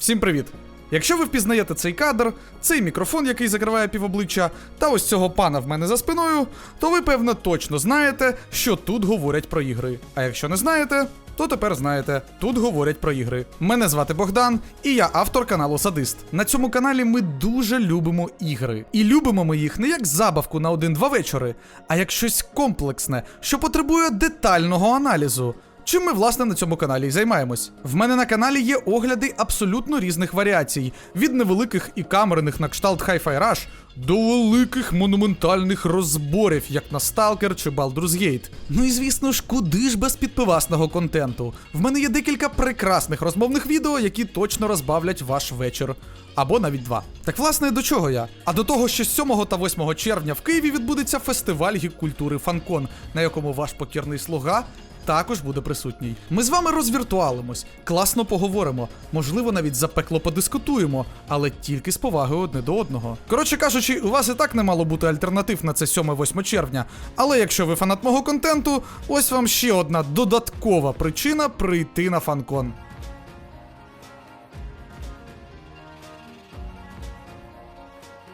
Всім привіт! Якщо ви впізнаєте цей кадр, цей мікрофон, який закриває півобличчя, та ось цього пана в мене за спиною, то ви певно точно знаєте, що тут говорять про ігри. А якщо не знаєте, то тепер знаєте, тут говорять про ігри. Мене звати Богдан, і я автор каналу Садист. На цьому каналі ми дуже любимо ігри. І любимо ми їх не як забавку на один-два вечори, а як щось комплексне, що потребує детального аналізу. Чим ми власне на цьому каналі і займаємось? В мене на каналі є огляди абсолютно різних варіацій: від невеликих і камерних на кшталт Hi-Fi Rush до великих монументальних розборів, як на Stalker чи Baldur's Gate. Ну і звісно ж, куди ж без підпивасного контенту? В мене є декілька прекрасних розмовних відео, які точно розбавлять ваш вечір. Або навіть два. Так власне до чого я? А до того, що 7 та 8 червня в Києві відбудеться фестиваль гік-культури Фанкон, на якому ваш покірний слуга також буде присутній. Ми з вами розвіртуалимось, класно поговоримо, можливо, навіть запекло подискутуємо, але тільки з повагою одне до одного. Коротше кажучи, у вас і так не мало бути альтернатив на це 7-8 червня. Але якщо ви фанат мого контенту, ось вам ще одна додаткова причина прийти на фанкон.